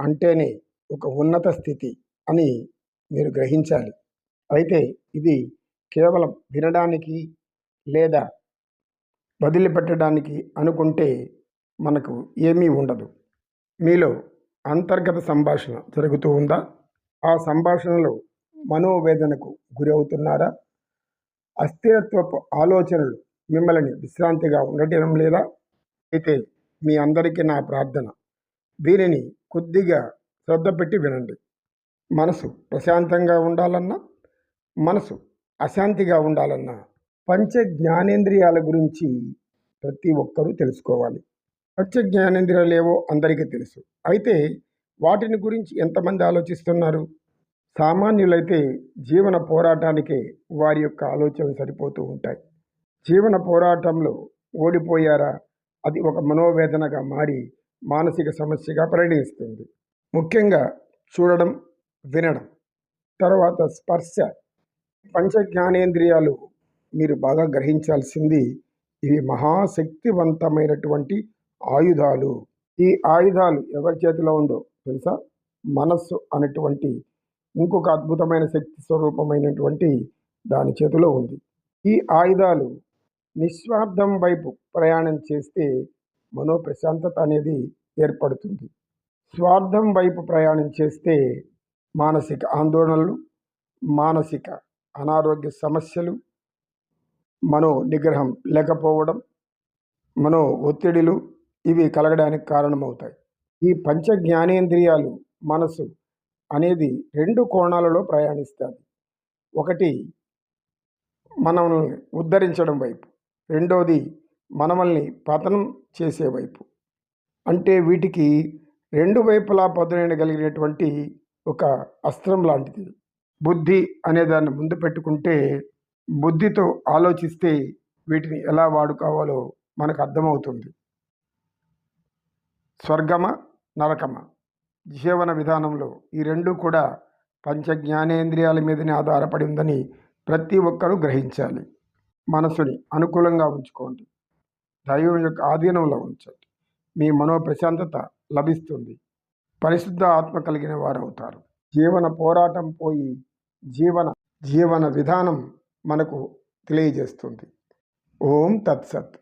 అంటేనే ఒక ఉన్నత స్థితి అని మీరు గ్రహించాలి. అయితే ఇది కేవలం వినడానికి లేదా వదిలిపెట్టడానికి అనుకుంటే మనకు ఏమీ ఉండదు. మీలో అంతర్గత సంభాషణ జరుగుతూ ఉందా? ఆ సంభాషణలో మనోవేదనకు గురి అవుతున్నారా? అస్థిరత్వపు ఆలోచనలు మిమ్మల్ని విశ్రాంతిగా ఉండటం లేదా? అయితే మీ అందరికీ నా ప్రార్థన. దీనిని కొద్దిగా శ్రద్ధ పెట్టి వినండి. మనసు ప్రశాంతంగా ఉండాలన్నా మనసు అశాంతిగా ఉండాలన్నా పంచ జ్ఞానేంద్రియాల గురించి ప్రతి ఒక్కరూ తెలుసుకోవాలి. పంచ జ్ఞానేంద్రియాలు ఏవో అందరికీ తెలుసు. అయితే వాటిని గురించి ఎంతమంది ఆలోచిస్తున్నారు? సామాన్యులైతే జీవన పోరాటానికే వారి యొక్క ఆలోచనలు సరిపోతూ ఉంటాయి. జీవన పోరాటంలో ఓడిపోయారా? అది ఒక మనోవేదనగా మారి మానసిక సమస్యగా పరిణమిస్తుంది. ముఖ్యంగా చూడడం వినడం. తర్వాత స్పర్శ. పంచ జ్ఞానేంద్రియాలు మీరు బాగా గ్రహించాల్సింది ఇవి మహాశక్తివంతమైనటువంటి ఆయుధాలు. ఈ ఆయుధాలు ఎవరి చేతిలో ఉందో తెలుసా? మనస్సు అనేటువంటి ఇంకొక అద్భుతమైన శక్తి స్వరూపమైనటువంటి దాని చేతిలో ఉంది. ఈ ఆయుధాలు నిస్వార్థం వైపు ప్రయాణం చేస్తే మనో ప్రశాంతత అనేది ఏర్పడుతుంది. స్వార్థం వైపు ప్రయాణం చేస్తే మానసిక ఆందోళనలు మానసిక అనారోగ్య సమస్యలు మనో నిగ్రహం లేకపోవడం మనో ఒత్తిడిలు ఇవి కలగడానికి కారణమవుతాయి. ఈ పంచ జ్ఞానేంద్రియాలు మనసు అనేది రెండు కోణాలలో ప్రయాణిస్తుంది ఒకటి మనల్ని ఉద్ధరించడం వైపు. రెండోది మనమల్ని పతనం చేసేవైపు అంటే వీటికి రెండు వైపులా పదునైనగలిగినటువంటి ఒక అస్త్రం లాంటిది. బుద్ధి అనే దాన్ని ముందు పెట్టుకుంటే బుద్ధితో ఆలోచిస్తే వీటిని ఎలా వాడుకోవాలో మనకు అర్థమవుతుంది. స్వర్గమ నరకమ జీవన విధానంలో ఈ రెండు కూడా పంచ జ్ఞానేంద్రియాల మీదనే ఆధారపడి ఉందని ప్రతి ఒక్కరూ గ్రహించాలి. మనసుని అనుకూలంగా ఉంచుకోండి. దైవం యొక్క ఆధీనంలో ఉంచండి. మీ మనో ప్రశాంతత లభిస్తుంది. పరిశుద్ధ ఆత్మ కలిగిన వారు అవుతారు జీవన పోరాటం పోయి జీవన జీవన విధానం మనకు తెలియజేస్తుంది. ఓం తత్సత్.